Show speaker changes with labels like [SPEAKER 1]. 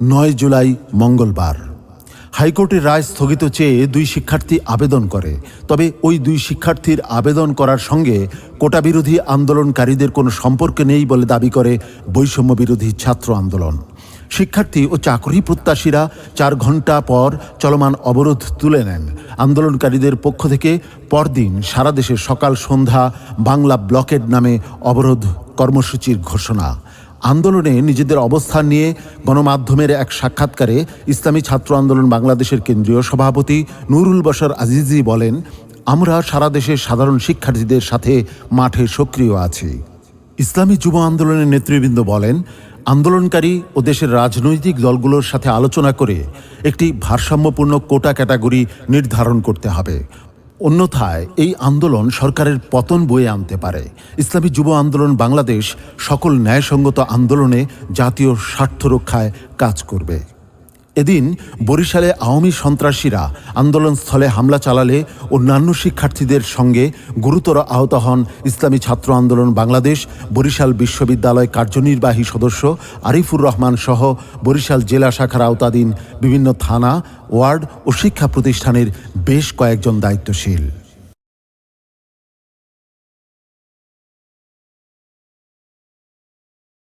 [SPEAKER 1] নয় জুলাই, মঙ্গলবার। হাইকোর্টের রায় স্থগিত চেয়ে দুই শিক্ষার্থী আবেদন করে। তবে ওই দুই শিক্ষার্থীর আবেদন করার সঙ্গে কোটা বিরোধী আন্দোলনকারীদের কোনো সম্পর্ক নেই বলে দাবি করে বৈষম্য বিরোধী ছাত্র আন্দোলন। শিক্ষার্থী ও চাকরি প্রত্যাশীরা চার ঘণ্টা পর চলমান অবরোধ তুলে নেন। আন্দোলনকারীদের পক্ষ থেকে পরদিন সারা দেশে সকাল সন্ধ্যা বাংলা ব্লকেড নামে অবরোধ কর্মসূচির ঘোষণা। আন্দোলনে নিজেদের অবস্থান নিয়ে গণমাধ্যমের এক সাক্ষাৎকারে ইসলামী ছাত্র আন্দোলন বাংলাদেশের কেন্দ্রীয় সভাপতি নুরুল বশর আজিজি বলেন, আমরা সারা দেশের সাধারণ শিক্ষার্থীদের সাথে মাঠে সক্রিয় আছি। ইসলামী যুব আন্দোলনের নেতৃবৃন্দ বলেন, আন্দোলনকারী ও দেশের রাজনৈতিক দলগুলোর সাথে আলোচনা করে একটি ভারসাম্যপূর্ণ কোটা ক্যাটাগরি নির্ধারণ করতে হবে। অন্যথায় এই আন্দোলন সরকারের পতন বয়ে আনতে পারে। ইসলামী যুব আন্দোলন বাংলাদেশ সকল ন্যায়সঙ্গত আন্দোলনে জাতীয় স্বার্থ রক্ষায় কাজ করবে। এদিন বরিশালে আওয়ামী সন্ত্রাসীরা আন্দোলনস্থলে হামলা চালালে অন্যান্য শিক্ষার্থীদের সঙ্গে গুরুতর আহত হন ইসলামী ছাত্র আন্দোলন বাংলাদেশ, বরিশাল বিশ্ববিদ্যালয় কার্যনির্বাহী সদস্য আরিফুর রহমান সহ বরিশাল জেলা শাখার আওতাধীন বিভিন্ন থানা, ওয়ার্ড ও শিক্ষা প্রতিষ্ঠানের বেশ কয়েকজন দায়িত্বশীল।